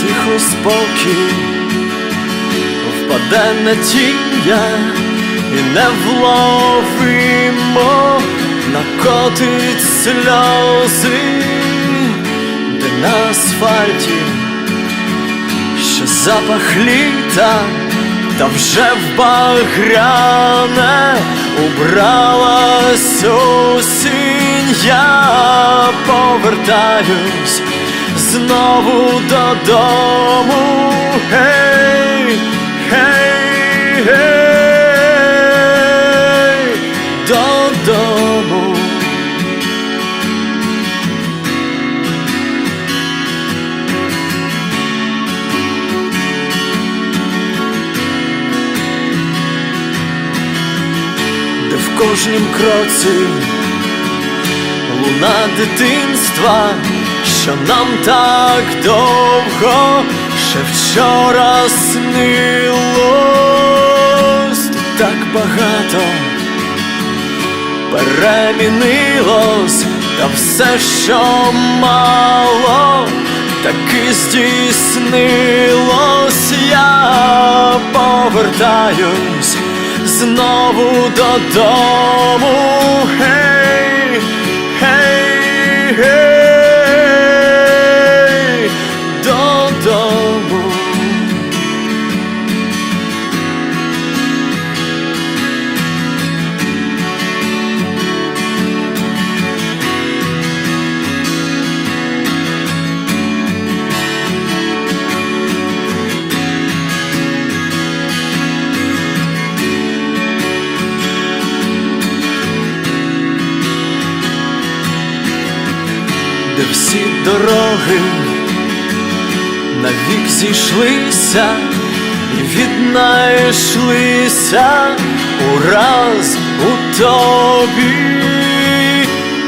тихо спокій, впаде надія і невловимо накотить сльози, де на асфальті ще запах літа, та вже в багряне убралась осінь, я повертаюсь знову додому. Гей, гей, гей, додому. де в кожнім кроці луна дитинства, що нам так довго ще вчора снилось, Тут так багато перемінилось, та все, що мало, таки здійснилось, я повертаюсь знову додому. Де всі дороги навік зійшлися і віднайшлися ураз у тобі,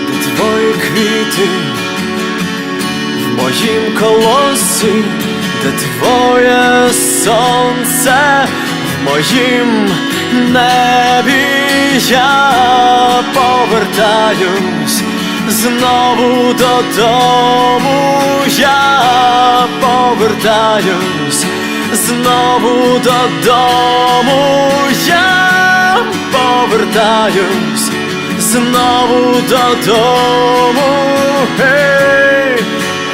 де твої квіти в моїм колосі, де твоє сонце в моїм небі. Я повертаюсь знову додому, я повертаюсь знову додому, я повертаюсь знову додому. Гей,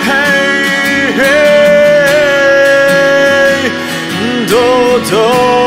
гей, гей, додому.